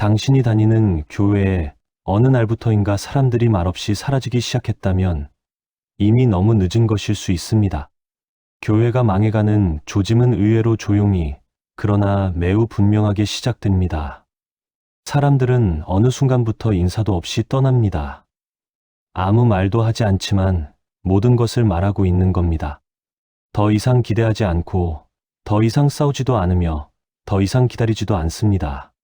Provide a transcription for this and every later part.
당신이 다니는 교회에 어느 날부터인가 사람들이 말없이 사라지기 시작했다면 이미 너무 늦은 것일 수 있습니다. 교회가 망해가는 조짐은 의외로 조용히 그러나 매우 분명하게 시작됩니다. 사람들은 어느 순간부터 인사도 없이 떠납니다. 아무 말도 하지 않지만 모든 것을 말하고 있는 겁니다. 더 이상 기대하지 않고 더 이상 싸우지도 않으며 더 이상 기다리지도 않습니다.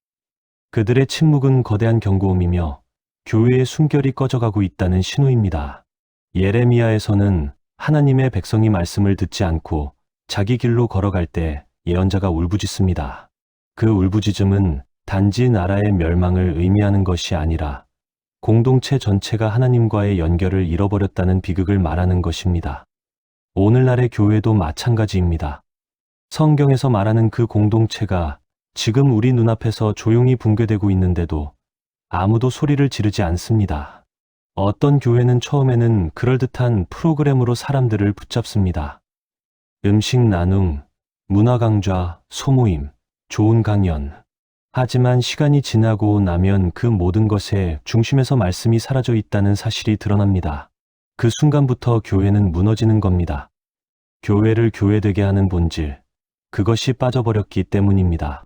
그들의 침묵은 거대한 경고음이며 교회의 숨결이 꺼져가고 있다는 신호입니다. 예레미야에서는 하나님의 백성이 말씀을 듣지 않고 자기 길로 걸어갈 때 예언자가 울부짖습니다. 그 울부짖음은 단지 나라의 멸망을 의미하는 것이 아니라 공동체 전체가 하나님과의 연결을 잃어버렸다는 비극을 말하는 것입니다. 오늘날의 교회도 마찬가지입니다. 성경에서 말하는 그 공동체가 지금 우리 눈앞에서 조용히 붕괴되고 있는데도 아무도 소리를 지르지 않습니다. 어떤 교회는 처음에는 그럴듯한 프로그램으로 사람들을 붙잡습니다. 음식 나눔, 문화 강좌, 소모임, 좋은 강연. 하지만 시간이 지나고 나면 그 모든 것의 중심에서 말씀이 사라져 있다는 사실이 드러납니다. 그 순간부터 교회는 무너지는 겁니다. 교회를 교회되게 하는 본질, 그것이 빠져버렸기 때문입니다.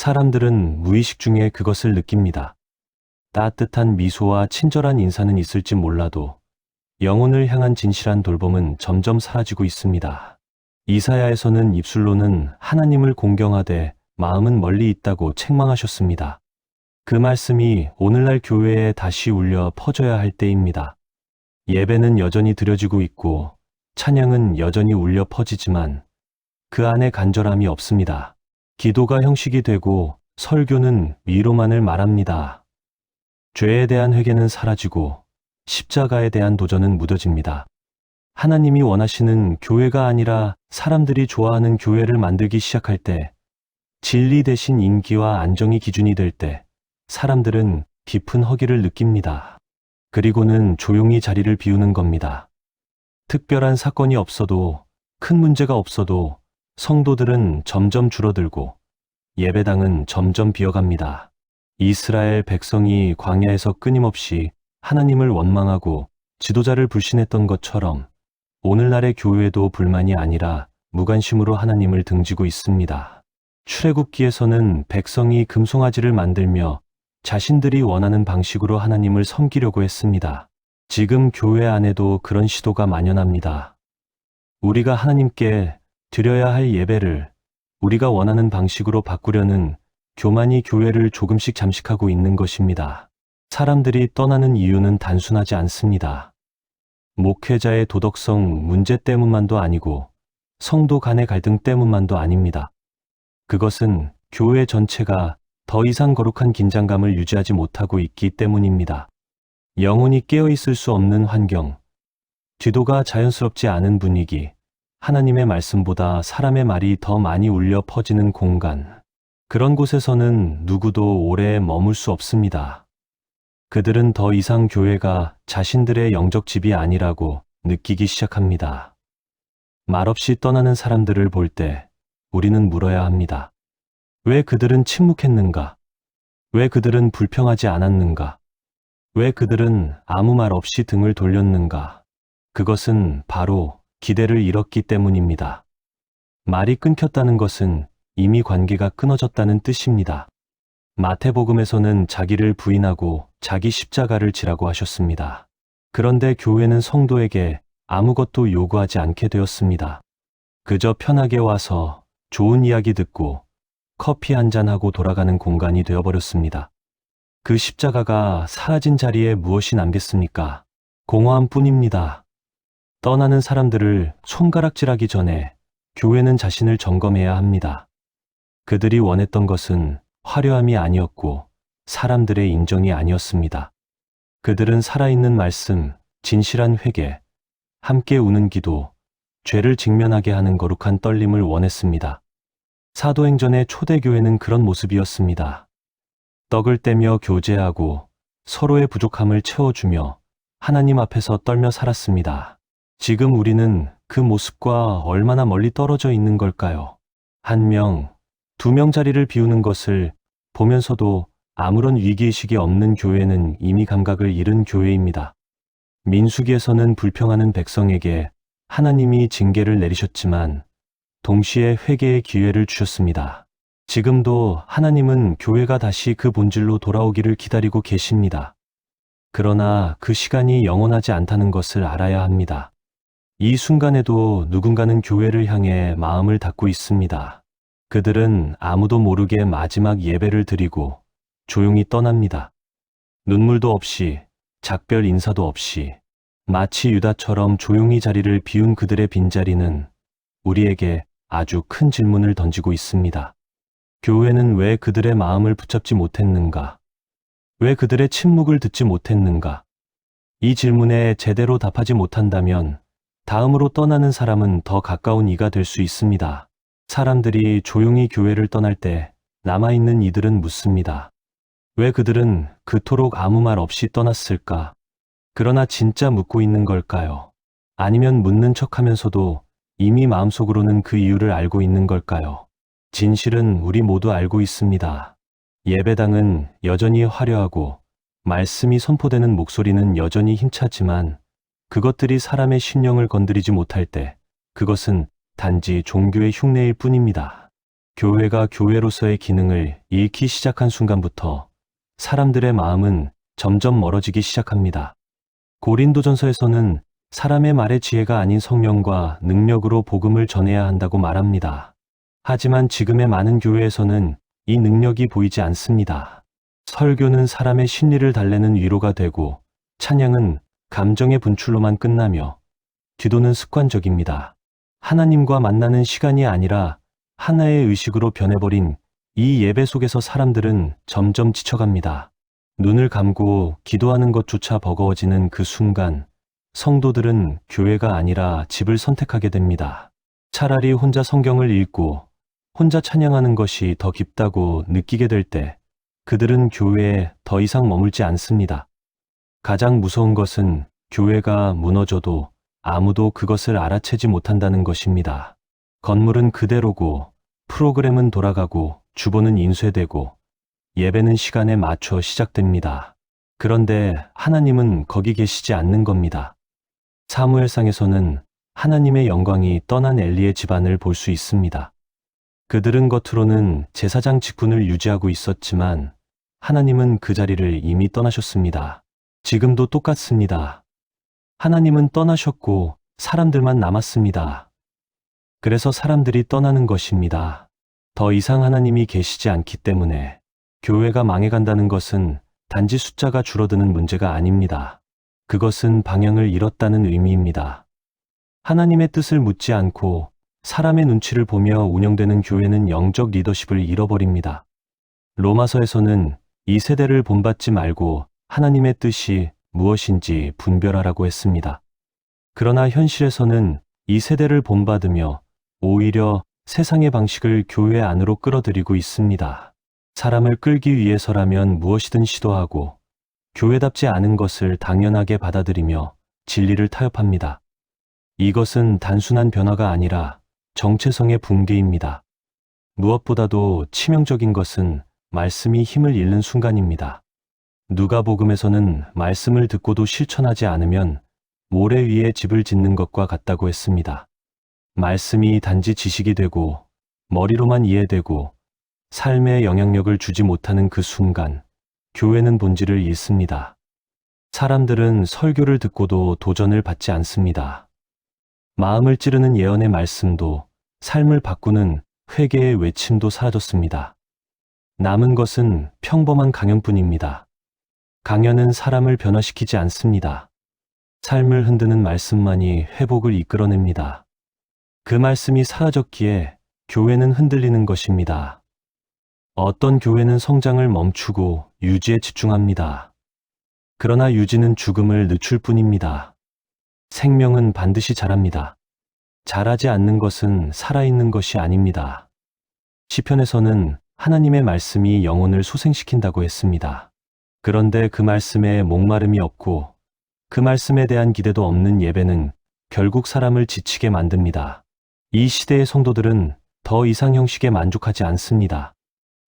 사람들은 무의식 중에 그것을 느낍니다. 따뜻한 미소와 친절한 인사는 있을지 몰라도 영혼을 향한 진실한 돌봄은 점점 사라지고 있습니다. 이사야에서는 입술로는 하나님을 공경하되 마음은 멀리 있다고 책망하셨습니다. 그 말씀이 오늘날 교회에 다시 울려 퍼져야 할 때입니다. 예배는 여전히 드려지고 있고 찬양은 여전히 울려 퍼지지만 그 안에 간절함이 없습니다. 기도가 형식이 되고 설교는 위로만을 말합니다. 죄에 대한 회개는 사라지고 십자가에 대한 도전은 무뎌집니다. 하나님이 원하시는 교회가 아니라 사람들이 좋아하는 교회를 만들기 시작할 때 진리 대신 인기와 안정이 기준이 될 때 사람들은 깊은 허기를 느낍니다. 그리고는 조용히 자리를 비우는 겁니다. 특별한 사건이 없어도 큰 문제가 없어도 성도들은 점점 줄어들고 예배당은 점점 비어갑니다. 이스라엘 백성이 광야에서 끊임없이 하나님을 원망하고 지도자를 불신했던 것처럼 오늘날의 교회도 불만이 아니라 무관심으로 하나님을 등지고 있습니다. 출애굽기에서는 백성이 금송아지를 만들며 자신들이 원하는 방식으로 하나님을 섬기려고 했습니다. 지금 교회 안에도 그런 시도가 만연합니다. 우리가 하나님께 드려야 할 예배를 우리가 원하는 방식으로 바꾸려는 교만이 교회를 조금씩 잠식하고 있는 것입니다. 사람들이 떠나는 이유는 단순하지 않습니다. 목회자의 도덕성 문제 때문만도 아니고 성도 간의 갈등 때문만도 아닙니다. 그것은 교회 전체가 더 이상 거룩한 긴장감을 유지하지 못하고 있기 때문입니다. 영혼이 깨어있을 수 없는 환경, 뒤도가 자연스럽지 않은 분위기, 하나님의 말씀보다 사람의 말이 더 많이 울려 퍼지는 공간. 그런 곳에서는 누구도 오래 머물 수 없습니다. 그들은 더 이상 교회가 자신들의 영적 집이 아니라고 느끼기 시작합니다. 말없이 떠나는 사람들을 볼 때 우리는 물어야 합니다. 왜 그들은 침묵했는가? 왜 그들은 불평하지 않았는가? 왜 그들은 아무 말 없이 등을 돌렸는가? 그것은 바로 기대를 잃었기 때문입니다. 말이 끊겼다는 것은 이미 관계가 끊어졌다는 뜻입니다. 마태복음에서는 자기를 부인하고 자기 십자가를 지라고 하셨습니다. 그런데 교회는 성도에게 아무것도 요구하지 않게 되었습니다. 그저 편하게 와서 좋은 이야기 듣고 커피 한잔하고 돌아가는 공간이 되어버렸습니다. 그 십자가가 사라진 자리에 무엇이 남겠습니까? 공허함 뿐입니다. 떠나는 사람들을 손가락질하기 전에 교회는 자신을 점검해야 합니다. 그들이 원했던 것은 화려함이 아니었고 사람들의 인정이 아니었습니다. 그들은 살아있는 말씀, 진실한 회개, 함께 우는 기도, 죄를 직면하게 하는 거룩한 떨림을 원했습니다. 사도행전의 초대교회는 그런 모습이었습니다. 떡을 떼며 교제하고 서로의 부족함을 채워주며 하나님 앞에서 떨며 살았습니다. 지금 우리는 그 모습과 얼마나 멀리 떨어져 있는 걸까요? 한 명, 두 명 자리를 비우는 것을 보면서도 아무런 위기의식이 없는 교회는 이미 감각을 잃은 교회입니다. 민수기에서는 불평하는 백성에게 하나님이 징계를 내리셨지만 동시에 회개의 기회를 주셨습니다. 지금도 하나님은 교회가 다시 그 본질로 돌아오기를 기다리고 계십니다. 그러나 그 시간이 영원하지 않다는 것을 알아야 합니다. 이 순간에도 누군가는 교회를 향해 마음을 닫고 있습니다. 그들은 아무도 모르게 마지막 예배를 드리고 조용히 떠납니다. 눈물도 없이, 작별 인사도 없이, 마치 유다처럼 조용히 자리를 비운 그들의 빈자리는 우리에게 아주 큰 질문을 던지고 있습니다. 교회는 왜 그들의 마음을 붙잡지 못했는가? 왜 그들의 침묵을 듣지 못했는가? 이 질문에 제대로 답하지 못한다면 다음으로 떠나는 사람은 더 가까운 이가 될 수 있습니다. 사람들이 조용히 교회를 떠날 때 남아있는 이들은 묻습니다. 왜 그들은 그토록 아무 말 없이 떠났을까? 그러나 진짜 묻고 있는 걸까요? 아니면 묻는 척 하면서도 이미 마음속으로는 그 이유를 알고 있는 걸까요? 진실은 우리 모두 알고 있습니다. 예배당은 여전히 화려하고 말씀이 선포되는 목소리는 여전히 힘차지만 그것들이 사람의 신령을 건드리지 못할 때 그것은 단지 종교의 흉내일 뿐입니다. 교회가 교회로서의 기능을 잃기 시작한 순간부터 사람들의 마음은 점점 멀어지기 시작합니다. 고린도전서에서는 사람의 말의 지혜가 아닌 성령과 능력으로 복음을 전해야 한다고 말합니다. 하지만 지금의 많은 교회에서는 이 능력이 보이지 않습니다. 설교는 사람의 심리를 달래는 위로가 되고 찬양은 감정의 분출로만 끝나며 기도는 습관적입니다. 하나님과 만나는 시간이 아니라 하나의 의식으로 변해버린 이 예배 속에서 사람들은 점점 지쳐갑니다. 눈을 감고 기도하는 것조차 버거워지는 그 순간 성도들은 교회가 아니라 집을 선택하게 됩니다. 차라리 혼자 성경을 읽고 혼자 찬양하는 것이 더 깊다고 느끼게 될 때 그들은 교회에 더 이상 머물지 않습니다. 가장 무서운 것은 교회가 무너져도 아무도 그것을 알아채지 못한다는 것입니다. 건물은 그대로고 프로그램은 돌아가고 주보는 인쇄되고 예배는 시간에 맞춰 시작됩니다. 그런데 하나님은 거기 계시지 않는 겁니다. 사무엘상에서는 하나님의 영광이 떠난 엘리의 집안을 볼 수 있습니다. 그들은 겉으로는 제사장 직분을 유지하고 있었지만 하나님은 그 자리를 이미 떠나셨습니다. 지금도 똑같습니다. 하나님은 떠나셨고 사람들만 남았습니다. 그래서 사람들이 떠나는 것입니다. 더 이상 하나님이 계시지 않기 때문에 교회가 망해간다는 것은 단지 숫자가 줄어드는 문제가 아닙니다. 그것은 방향을 잃었다는 의미입니다. 하나님의 뜻을 묻지 않고 사람의 눈치를 보며 운영되는 교회는 영적 리더십을 잃어버립니다. 로마서에서는 이 세대를 본받지 말고 하나님의 뜻이 무엇인지 분별하라고 했습니다. 그러나 현실에서는 이 세대를 본받으며 오히려 세상의 방식을 교회 안으로 끌어들이고 있습니다. 사람을 끌기 위해서라면 무엇이든 시도하고 교회답지 않은 것을 당연하게 받아들이며 진리를 타협합니다. 이것은 단순한 변화가 아니라 정체성의 붕괴입니다. 무엇보다도 치명적인 것은 말씀이 힘을 잃는 순간입니다. 누가복음에서는 말씀을 듣고도 실천하지 않으면 모래 위에 집을 짓는 것과 같다고 했습니다. 말씀이 단지 지식이 되고 머리로만 이해되고 삶에 영향력을 주지 못하는 그 순간 교회는 본질을 잃습니다. 사람들은 설교를 듣고도 도전을 받지 않습니다. 마음을 찌르는 예언의 말씀도 삶을 바꾸는 회개의 외침도 사라졌습니다. 남은 것은 평범한 강연뿐입니다. 강연은 사람을 변화시키지 않습니다. 삶을 흔드는 말씀만이 회복을 이끌어냅니다. 그 말씀이 사라졌기에 교회는 흔들리는 것입니다. 어떤 교회는 성장을 멈추고 유지에 집중합니다. 그러나 유지는 죽음을 늦출 뿐입니다. 생명은 반드시 자랍니다. 자라지 않는 것은 살아있는 것이 아닙니다. 시편에서는 하나님의 말씀이 영혼을 소생시킨다고 했습니다. 그런데 그 말씀에 목마름이 없고 그 말씀에 대한 기대도 없는 예배는 결국 사람을 지치게 만듭니다. 이 시대의 성도들은 더 이상 형식에 만족하지 않습니다.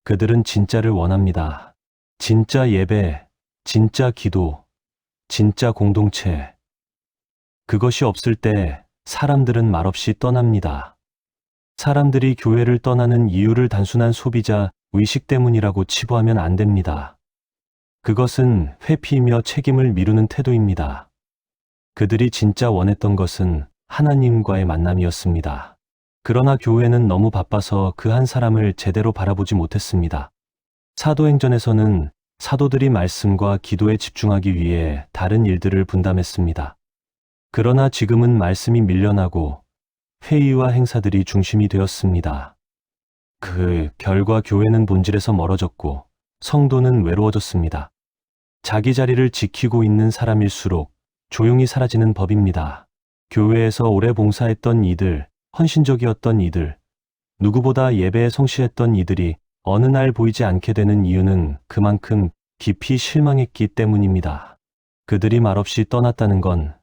그들은 진짜를 원합니다. 진짜 예배, 진짜 기도, 진짜 공동체. 그것이 없을 때 사람들은 말없이 떠납니다. 사람들이 교회를 떠나는 이유를 단순한 소비자 의식 때문이라고 치부하면 안 됩니다. 그것은 회피이며 책임을 미루는 태도입니다. 그들이 진짜 원했던 것은 하나님과의 만남이었습니다. 그러나 교회는 너무 바빠서 그 한 사람을 제대로 바라보지 못했습니다. 사도행전에서는 사도들이 말씀과 기도에 집중하기 위해 다른 일들을 분담했습니다. 그러나 지금은 말씀이 밀려나고 회의와 행사들이 중심이 되었습니다. 그 결과 교회는 본질에서 멀어졌고 성도는 외로워졌습니다. 자기 자리를 지키고 있는 사람일수록 조용히 사라지는 법입니다. 교회에서 오래 봉사했던 이들, 헌신적이었던 이들, 누구보다 예배에 성실했던 이들이 어느 날 보이지 않게 되는 이유는 그만큼 깊이 실망했기 때문입니다. 그들이 말없이 떠났다는 건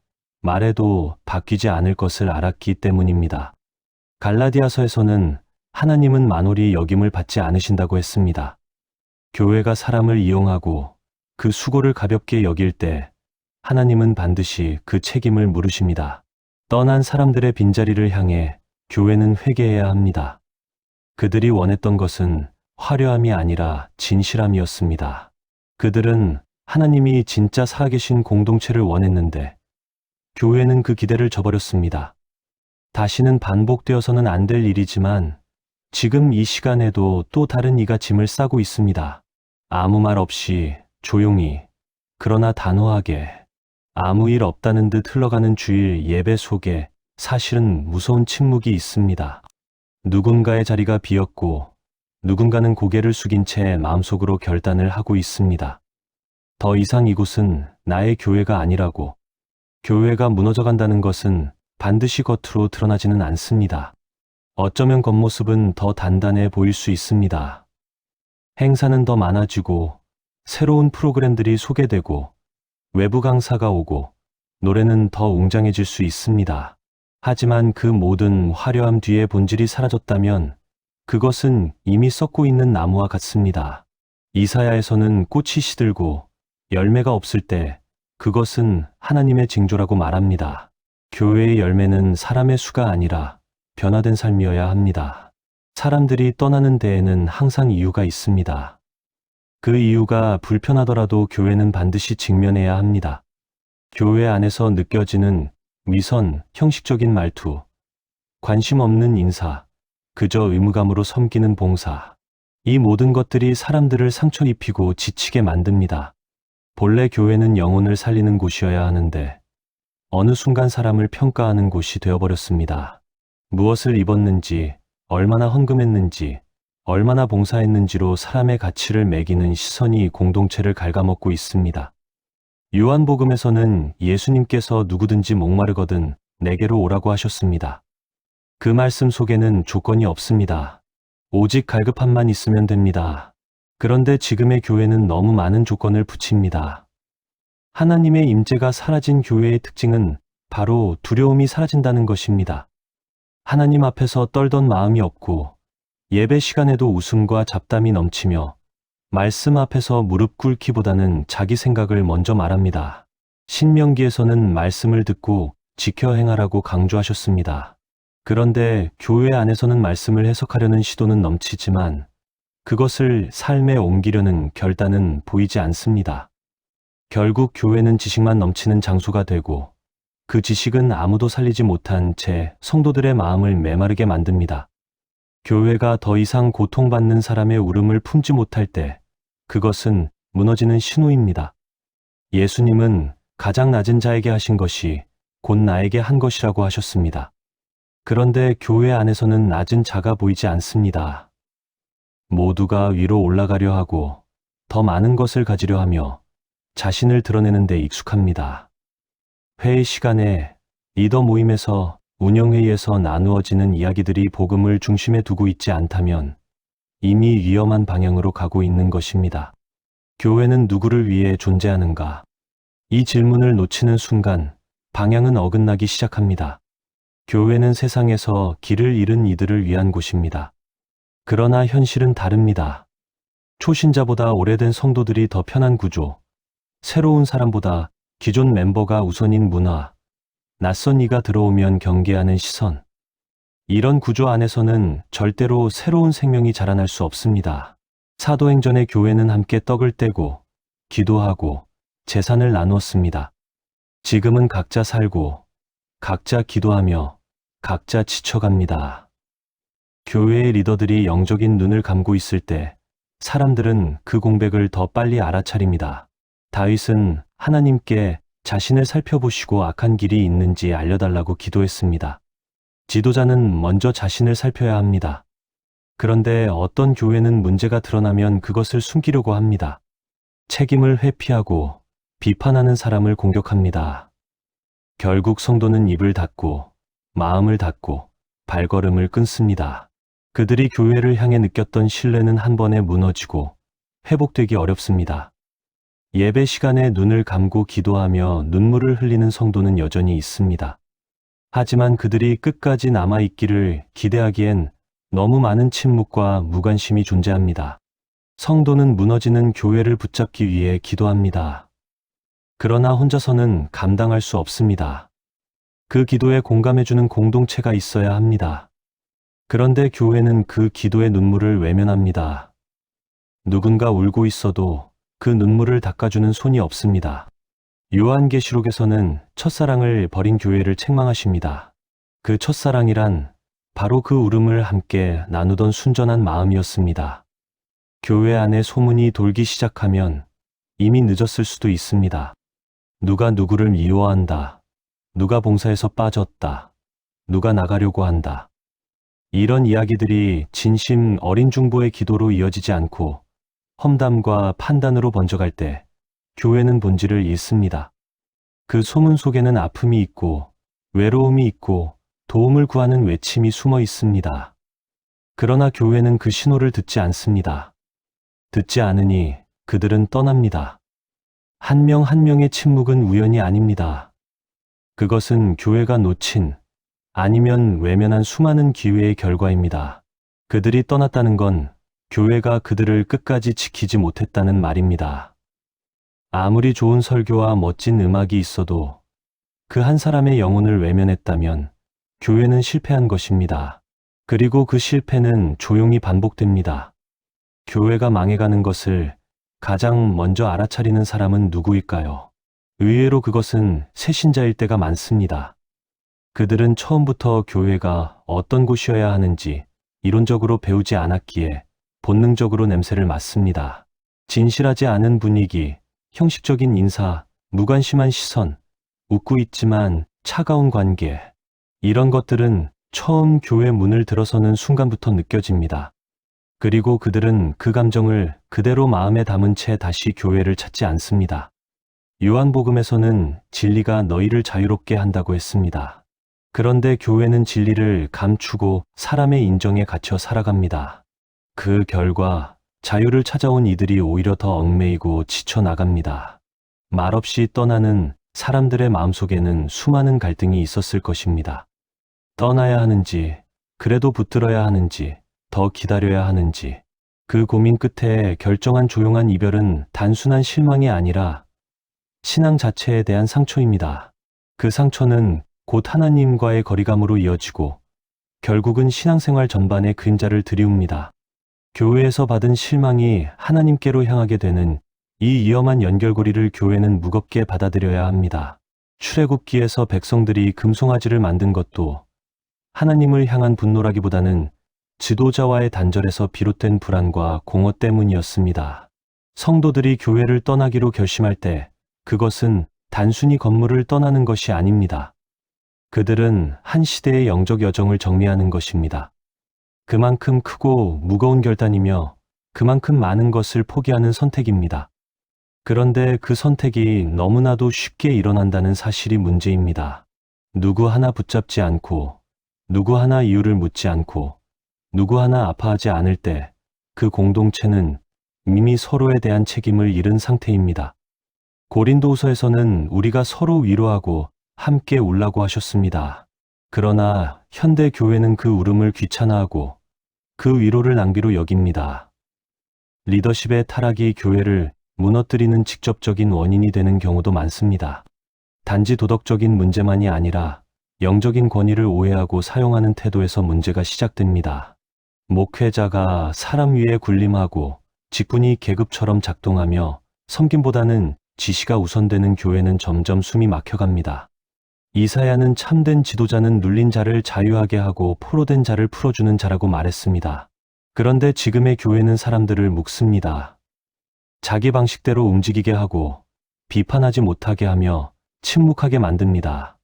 말해도 바뀌지 않을 것을 알았기 때문입니다. 갈라디아서에서는 하나님은 만홀히 여김을 받지 않으신다고 했습니다. 교회가 사람을 이용하고 그 수고를 가볍게 여길 때 하나님은 반드시 그 책임을 물으십니다. 떠난 사람들의 빈자리를 향해 교회는 회개해야 합니다. 그들이 원했던 것은 화려함이 아니라 진실함이었습니다. 그들은 하나님이 진짜 살아계신 공동체를 원했는데 교회는 그 기대를 저버렸습니다. 다시는 반복되어서는 안 될 일이지만 지금 이 시간에도 또 다른 이가 짐을 싸고 있습니다. 아무 말 없이 조용히 그러나 단호하게 아무 일 없다는 듯 흘러가는 주일 예배 속에 사실은 무서운 침묵이 있습니다. 누군가의 자리가 비었고 누군가는 고개를 숙인 채 마음속으로 결단을 하고 있습니다. 더 이상 이곳은 나의 교회가 아니라고 교회가 무너져 간다는 것은 반드시 겉으로 드러나지는 않습니다. 어쩌면 겉모습은 더 단단해 보일 수 있습니다. 행사는 더 많아지고 새로운 프로그램들이 소개되고 외부 강사가 오고 노래는 더 웅장해질 수 있습니다. 하지만 그 모든 화려함 뒤에 본질이 사라졌다면 그것은 이미 썩고 있는 나무와 같습니다. 이사야에서는 꽃이 시들고 열매가 없을 때 그것은 하나님의 징조라고 말합니다. 교회의 열매는 사람의 수가 아니라 변화된 삶이어야 합니다. 사람들이 떠나는 데에는 항상 이유가 있습니다. 그 이유가 불편하더라도 교회는 반드시 직면해야 합니다. 교회 안에서 느껴지는 위선, 형식적인 말투, 관심 없는 인사, 그저 의무감으로 섬기는 봉사. 이 모든 것들이 사람들을 상처 입히고 지치게 만듭니다. 본래 교회는 영혼을 살리는 곳이어야 하는데 어느 순간 사람을 평가하는 곳이 되어버렸습니다. 무엇을 입었는지, 얼마나 헌금했는지, 얼마나 봉사했는지로 사람의 가치를 매기는 시선이 공동체를 갉아먹고 있습니다. 요한복음에서는 예수님께서 누구든지 목마르거든 내게로 오라고 하셨습니다. 그 말씀 속에는 조건이 없습니다. 오직 갈급함만 있으면 됩니다. 그런데 지금의 교회는 너무 많은 조건을 붙입니다. 하나님의 임재가 사라진 교회의 특징은 바로 두려움이 사라진다는 것입니다. 하나님 앞에서 떨던 마음이 없고 예배 시간에도 웃음과 잡담이 넘치며 말씀 앞에서 무릎 꿇기보다는 자기 생각을 먼저 말합니다. 신명기에서는 말씀을 듣고 지켜 행하라고 강조하셨습니다. 그런데 교회 안에서는 말씀을 해석하려는 시도는 넘치지만 그것을 삶에 옮기려는 결단은 보이지 않습니다. 결국 교회는 지식만 넘치는 장소가 되고 그 지식은 아무도 살리지 못한 채 성도들의 마음을 메마르게 만듭니다. 교회가 더 이상 고통받는 사람의 울음을 품지 못할 때 그것은 무너지는 신호입니다. 예수님은 가장 낮은 자에게 하신 것이 곧 나에게 한 것이라고 하셨습니다. 그런데 교회 안에서는 낮은 자가 보이지 않습니다. 모두가 위로 올라가려 하고 더 많은 것을 가지려 하며 자신을 드러내는 데 익숙합니다. 회의 시간에 리더 모임에서 운영회의에서 나누어지는 이야기들이 복음을 중심에 두고 있지 않다면 이미 위험한 방향으로 가고 있는 것입니다. 교회는 누구를 위해 존재하는가? 이 질문을 놓치는 순간 방향은 어긋나기 시작합니다. 교회는 세상에서 길을 잃은 이들을 위한 곳입니다. 그러나 현실은 다릅니다. 초신자보다 오래된 성도들이 더 편한 구조, 새로운 사람보다 기존 멤버가 우선인 문화, 낯선 이가 들어오면 경계하는 시선. 이런 구조 안에서는 절대로 새로운 생명이 자라날 수 없습니다. 사도행전의 교회는 함께 떡을 떼고, 기도하고, 재산을 나누었습니다. 지금은 각자 살고, 각자 기도하며, 각자 지쳐갑니다. 교회의 리더들이 영적인 눈을 감고 있을 때, 사람들은 그 공백을 더 빨리 알아차립니다. 다윗은 하나님께 자신을 살펴보시고 악한 길이 있는지 알려달라고 기도했습니다. 지도자는 먼저 자신을 살펴야 합니다. 그런데 어떤 교회는 문제가 드러나면 그것을 숨기려고 합니다. 책임을 회피하고 비판하는 사람을 공격합니다. 결국 성도는 입을 닫고 마음을 닫고 발걸음을 끊습니다. 그들이 교회를 향해 느꼈던 신뢰는 한 번에 무너지고 회복되기 어렵습니다. 예배 시간에 눈을 감고 기도하며 눈물을 흘리는 성도는 여전히 있습니다. 하지만 그들이 끝까지 남아있기를 기대하기엔 너무 많은 침묵과 무관심이 존재합니다. 성도는 무너지는 교회를 붙잡기 위해 기도합니다. 그러나 혼자서는 감당할 수 없습니다. 그 기도에 공감해주는 공동체가 있어야 합니다. 그런데 교회는 그 기도의 눈물을 외면합니다. 누군가 울고 있어도 그 눈물을 닦아주는 손이 없습니다. 요한계시록에서는 첫사랑을 버린 교회를 책망하십니다. 그 첫사랑이란 바로 그 울음을 함께 나누던 순전한 마음이었습니다. 교회 안에 소문이 돌기 시작하면 이미 늦었을 수도 있습니다. 누가 누구를 미워한다. 누가 봉사에서 빠졌다. 누가 나가려고 한다. 이런 이야기들이 진심 어린 중보의 기도로 이어지지 않고 험담과 판단으로 번져갈 때 교회는 본질을 잃습니다. 그 소문 속에는 아픔이 있고 외로움이 있고 도움을 구하는 외침이 숨어 있습니다. 그러나 교회는 그 신호를 듣지 않습니다. 듣지 않으니 그들은 떠납니다. 한 명한 명의 침묵은 우연이 아닙니다. 그것은 교회가 놓친 아니면 외면한 수많은 기회의 결과입니다. 그들이 떠났다는 건 교회가 그들을 끝까지 지키지 못했다는 말입니다. 아무리 좋은 설교와 멋진 음악이 있어도 그 한 사람의 영혼을 외면했다면 교회는 실패한 것입니다. 그리고 그 실패는 조용히 반복됩니다. 교회가 망해가는 것을 가장 먼저 알아차리는 사람은 누구일까요? 의외로 그것은 새신자일 때가 많습니다. 그들은 처음부터 교회가 어떤 곳이어야 하는지 이론적으로 배우지 않았기에 본능적으로 냄새를 맡습니다. 진실하지 않은 분위기, 형식적인 인사, 무관심한 시선, 웃고 있지만 차가운 관계. 이런 것들은 처음 교회 문을 들어서는 순간부터 느껴집니다. 그리고 그들은 그 감정을 그대로 마음에 담은 채 다시 교회를 찾지 않습니다. 요한복음에서는 진리가 너희를 자유롭게 한다고 했습니다. 그런데 교회는 진리를 감추고 사람의 인정에 갇혀 살아갑니다. 그 결과 자유를 찾아온 이들이 오히려 더 얽매이고 지쳐 나갑니다. 말없이 떠나는 사람들의 마음속에는 수많은 갈등이 있었을 것입니다. 떠나야 하는지, 그래도 붙들어야 하는지, 더 기다려야 하는지, 그 고민 끝에 결정한 조용한 이별은 단순한 실망이 아니라 신앙 자체에 대한 상처입니다. 그 상처는 곧 하나님과의 거리감으로 이어지고 결국은 신앙생활 전반의 그림자를 들이웁니다. 교회에서 받은 실망이 하나님께로 향하게 되는 이 위험한 연결고리를 교회는 무겁게 받아들여야 합니다. 출애굽기에서 백성들이 금송아지를 만든 것도 하나님을 향한 분노라기보다는 지도자와의 단절에서 비롯된 불안과 공허 때문이었습니다. 성도들이 교회를 떠나기로 결심할 때 그것은 단순히 건물을 떠나는 것이 아닙니다. 그들은 한 시대의 영적 여정을 정리하는 것입니다. 그만큼 크고 무거운 결단이며 그만큼 많은 것을 포기하는 선택입니다. 그런데 그 선택이 너무나도 쉽게 일어난다는 사실이 문제입니다. 누구 하나 붙잡지 않고, 누구 하나 이유를 묻지 않고, 누구 하나 아파하지 않을 때 그 공동체는 이미 서로에 대한 책임을 잃은 상태입니다. 고린도후서에서는 우리가 서로 위로하고 함께 울라고 하셨습니다. 그러나 현대 교회는 그 울음을 귀찮아하고 그 위로를 낭비로 여깁니다. 리더십의 타락이 교회를 무너뜨리는 직접적인 원인이 되는 경우도 많습니다. 단지 도덕적인 문제만이 아니라 영적인 권위를 오해하고 사용하는 태도에서 문제가 시작됩니다. 목회자가 사람 위에 군림하고 직분이 계급처럼 작동하며 섬김보다는 지시가 우선되는 교회는 점점 숨이 막혀갑니다. 이사야는 참된 지도자는 눌린 자를 자유하게 하고 포로된 자를 풀어주는 자라고 말했습니다. 그런데 지금의 교회는 사람들을 묶습니다. 자기 방식대로 움직이게 하고 비판하지 못하게 하며 침묵하게 만듭니다.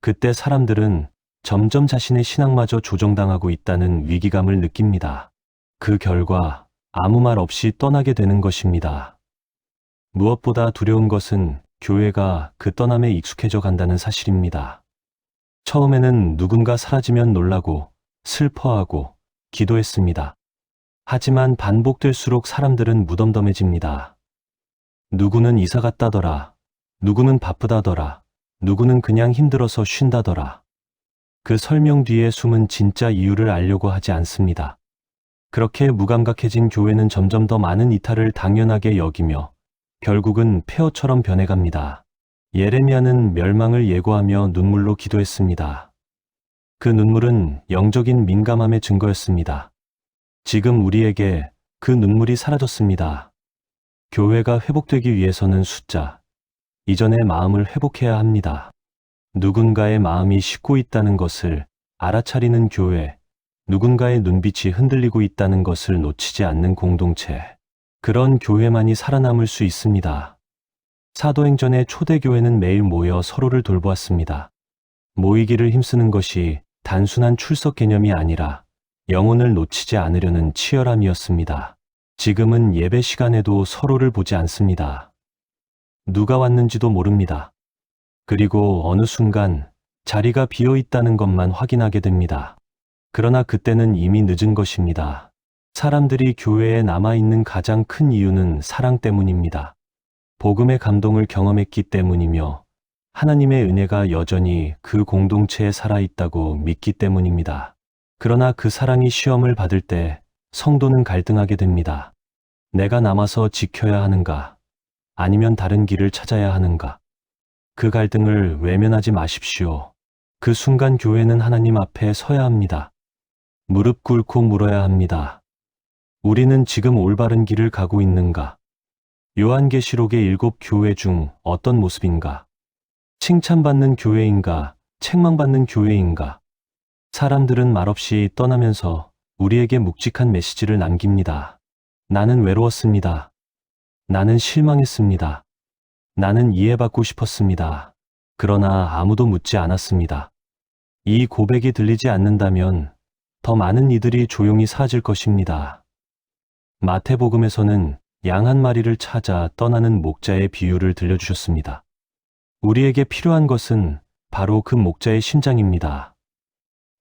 그때 사람들은 점점 자신의 신앙마저 조정당하고 있다는 위기감을 느낍니다. 그 결과 아무 말 없이 떠나게 되는 것입니다. 무엇보다 두려운 것은 교회가 그 떠남에 익숙해져 간다는 사실입니다. 처음에는 누군가 사라지면 놀라고 슬퍼하고 기도했습니다. 하지만 반복될수록 사람들은 무덤덤해집니다. 누구는 이사 갔다더라. 누구는 바쁘다더라. 누구는 그냥 힘들어서 쉰다더라. 그 설명 뒤에 숨은 진짜 이유를 알려고 하지 않습니다. 그렇게 무감각해진 교회는 점점 더 많은 이탈을 당연하게 여기며 결국은 폐허처럼 변해갑니다. 예레미야는 멸망을 예고하며 눈물로 기도했습니다. 그 눈물은 영적인 민감함의 증거였습니다. 지금 우리에게 그 눈물이 사라졌습니다. 교회가 회복되기 위해서는 숫자, 이전의 마음을 회복해야 합니다. 누군가의 마음이 식고 있다는 것을 알아차리는 교회, 누군가의 눈빛이 흔들리고 있다는 것을 놓치지 않는 공동체, 그런 교회만이 살아남을 수 있습니다. 사도행전의 초대교회는 매일 모여 서로를 돌보았습니다. 모이기를 힘쓰는 것이 단순한 출석 개념이 아니라 영혼을 놓치지 않으려는 치열함이었습니다. 지금은 예배 시간에도 서로를 보지 않습니다. 누가 왔는지도 모릅니다. 그리고 어느 순간 자리가 비어 있다는 것만 확인하게 됩니다. 그러나 그때는 이미 늦은 것입니다. 사람들이 교회에 남아있는 가장 큰 이유는 사랑 때문입니다. 복음의 감동을 경험했기 때문이며 하나님의 은혜가 여전히 그 공동체에 살아있다고 믿기 때문입니다. 그러나 그 사랑이 시험을 받을 때 성도는 갈등하게 됩니다. 내가 남아서 지켜야 하는가? 아니면 다른 길을 찾아야 하는가? 그 갈등을 외면하지 마십시오. 그 순간 교회는 하나님 앞에 서야 합니다. 무릎 꿇고 물어야 합니다. 우리는 지금 올바른 길을 가고 있는가? 요한계시록의 일곱 교회 중 어떤 모습인가? 칭찬받는 교회인가? 책망받는 교회인가? 사람들은 말없이 떠나면서 우리에게 묵직한 메시지를 남깁니다. 나는 외로웠습니다. 나는 실망했습니다. 나는 이해받고 싶었습니다. 그러나 아무도 묻지 않았습니다. 이 고백이 들리지 않는다면 더 많은 이들이 조용히 사라질 것입니다. 마태복음에서는 양 한 마리를 찾아 떠나는 목자의 비유를 들려주셨습니다. 우리에게 필요한 것은 바로 그 목자의 심장입니다.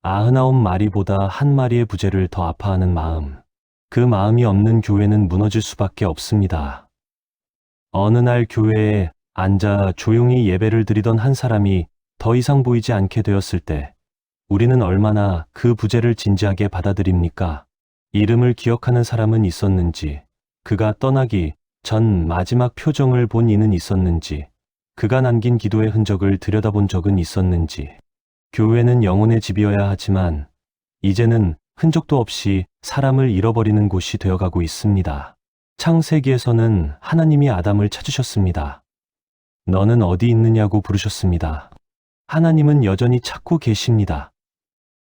아흔아홉 마리보다 한 마리의 부재를 더 아파하는 마음. 그 마음이 없는 교회는 무너질 수밖에 없습니다. 어느 날 교회에 앉아 조용히 예배를 드리던 한 사람이 더 이상 보이지 않게 되었을 때 우리는 얼마나 그 부재를 진지하게 받아들입니까? 이름을 기억하는 사람은 있었는지, 그가 떠나기 전 마지막 표정을 본 이는 있었는지, 그가 남긴 기도의 흔적을 들여다본 적은 있었는지, 교회는 영혼의 집이어야 하지만 이제는 흔적도 없이 사람을 잃어버리는 곳이 되어가고 있습니다. 창세기에서는 하나님이 아담을 찾으셨습니다. 너는 어디 있느냐고 부르셨습니다. 하나님은 여전히 찾고 계십니다.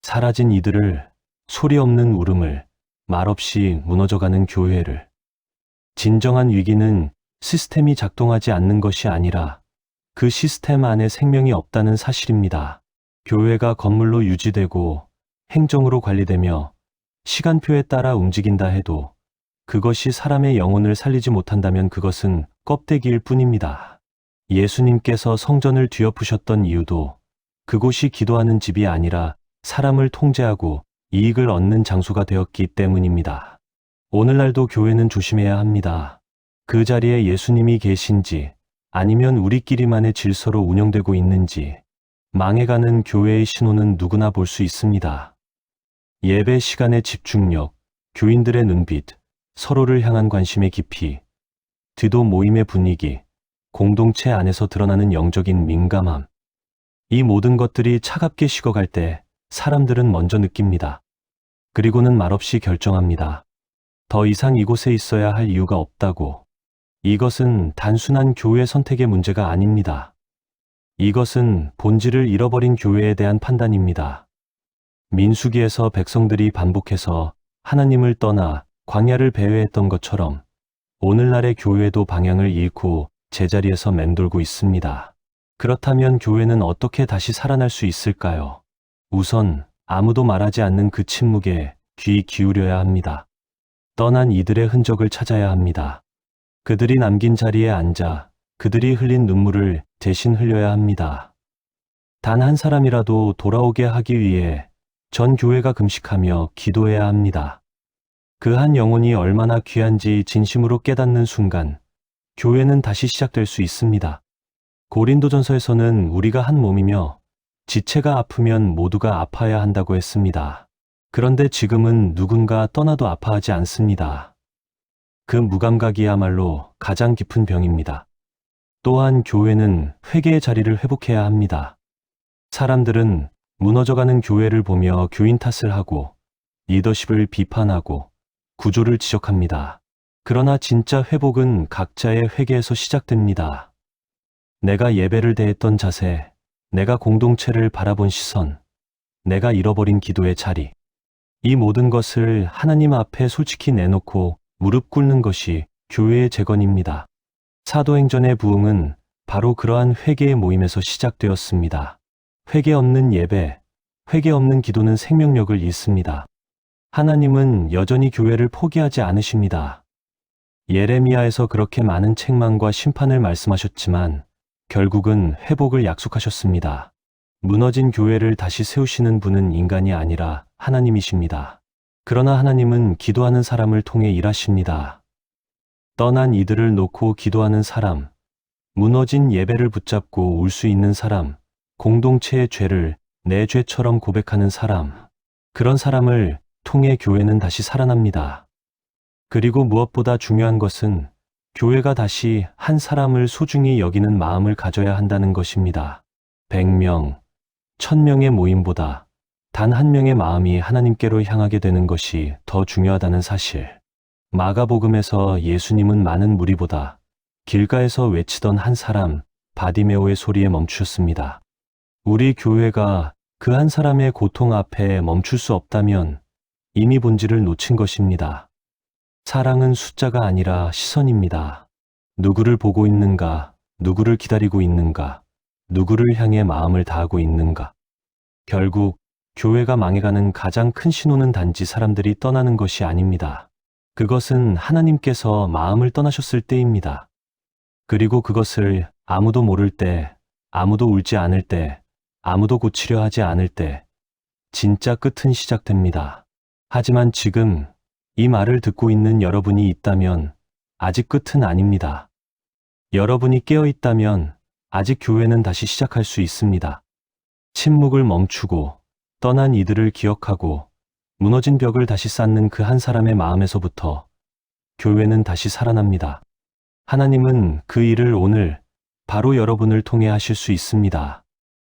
사라진 이들을 소리 없는 울음을 말없이 무너져가는 교회를 진정한 위기는 시스템이 작동하지 않는 것이 아니라 그 시스템 안에 생명이 없다는 사실입니다. 교회가 건물로 유지되고 행정으로 관리되며 시간표에 따라 움직인다 해도 그것이 사람의 영혼을 살리지 못한다면 그것은 껍데기일 뿐입니다. 예수님께서 성전을 뒤엎으셨던 이유도 그곳이 기도하는 집이 아니라 사람을 통제하고 이익을 얻는 장소가 되었기 때문입니다. 오늘날도 교회는 조심해야 합니다. 그 자리에 예수님이 계신지 아니면 우리끼리만의 질서로 운영되고 있는지 망해가는 교회의 신호는 누구나 볼 수 있습니다. 예배 시간의 집중력, 교인들의 눈빛, 서로를 향한 관심의 깊이, 뒤도 모임의 분위기, 공동체 안에서 드러나는 영적인 민감함. 이 모든 것들이 차갑게 식어갈 때 사람들은 먼저 느낍니다. 그리고는 말없이 결정합니다. 더 이상 이곳에 있어야 할 이유가 없다고. 이것은 단순한 교회 선택의 문제가 아닙니다. 이것은 본질을 잃어버린 교회에 대한 판단입니다. 민수기에서 백성들이 반복해서 하나님을 떠나 광야를 배회했던 것처럼 오늘날의 교회도 방향을 잃고 제자리에서 맴돌고 있습니다. 그렇다면 교회는 어떻게 다시 살아날 수 있을까요? 우선 아무도 말하지 않는 그 침묵에 귀 기울여야 합니다. 떠난 이들의 흔적을 찾아야 합니다. 그들이 남긴 자리에 앉아 그들이 흘린 눈물을 대신 흘려야 합니다. 단 한 사람이라도 돌아오게 하기 위해 전 교회가 금식하며 기도해야 합니다. 그 한 영혼이 얼마나 귀한지 진심으로 깨닫는 순간 교회는 다시 시작될 수 있습니다. 고린도전서에서는 우리가 한 몸이며 지체가 아프면 모두가 아파야 한다고 했습니다. 그런데 지금은 누군가 떠나도 아파하지 않습니다. 그 무감각이야말로 가장 깊은 병입니다. 또한 교회는 회개의 자리를 회복해야 합니다. 사람들은 무너져가는 교회를 보며 교인 탓을 하고 리더십을 비판하고 구조를 지적합니다. 그러나 진짜 회복은 각자의 회개에서 시작됩니다. 내가 예배를 대했던 자세, 내가 공동체를 바라본 시선, 내가 잃어버린 기도의 자리. 이 모든 것을 하나님 앞에 솔직히 내놓고 무릎 꿇는 것이 교회의 재건입니다. 사도행전의 부흥은 바로 그러한 회개의 모임에서 시작되었습니다. 회개 없는 예배, 회개 없는 기도는 생명력을 잃습니다. 하나님은 여전히 교회를 포기하지 않으십니다. 예레미야에서 그렇게 많은 책망과 심판을 말씀하셨지만 결국은 회복을 약속하셨습니다. 무너진 교회를 다시 세우시는 분은 인간이 아니라 하나님이십니다. 그러나 하나님은 기도하는 사람을 통해 일하십니다. 떠난 이들을 놓고 기도하는 사람, 무너진 예배를 붙잡고 울 수 있는 사람, 공동체의 죄를 내 죄처럼 고백하는 사람, 그런 사람을 통해 교회는 다시 살아납니다. 그리고 무엇보다 중요한 것은 교회가 다시 한 사람을 소중히 여기는 마음을 가져야 한다는 것입니다. 100명, 1000명의 모임보다 단 한 명의 마음이 하나님께로 향하게 되는 것이 더 중요하다는 사실. 마가복음에서 예수님은 많은 무리보다 길가에서 외치던 한 사람, 바디메오의 소리에 멈추셨습니다. 우리 교회가 그 한 사람의 고통 앞에 멈출 수 없다면 이미 본질을 놓친 것입니다. 사랑은 숫자가 아니라 시선입니다. 누구를 보고 있는가, 누구를 기다리고 있는가, 누구를 향해 마음을 다하고 있는가. 결국 교회가 망해가는 가장 큰 신호는 단지 사람들이 떠나는 것이 아닙니다. 그것은 하나님께서 마음을 떠나셨을 때입니다. 그리고 그것을 아무도 모를 때, 아무도 울지 않을 때, 아무도 고치려 하지 않을 때, 진짜 끝은 시작됩니다. 하지만 지금 이 말을 듣고 있는 여러분이 있다면 아직 끝은 아닙니다. 여러분이 깨어 있다면 아직 교회는 다시 시작할 수 있습니다. 침묵을 멈추고 떠난 이들을 기억하고 무너진 벽을 다시 쌓는 그 한 사람의 마음에서부터 교회는 다시 살아납니다. 하나님은 그 일을 오늘 바로 여러분을 통해 하실 수 있습니다.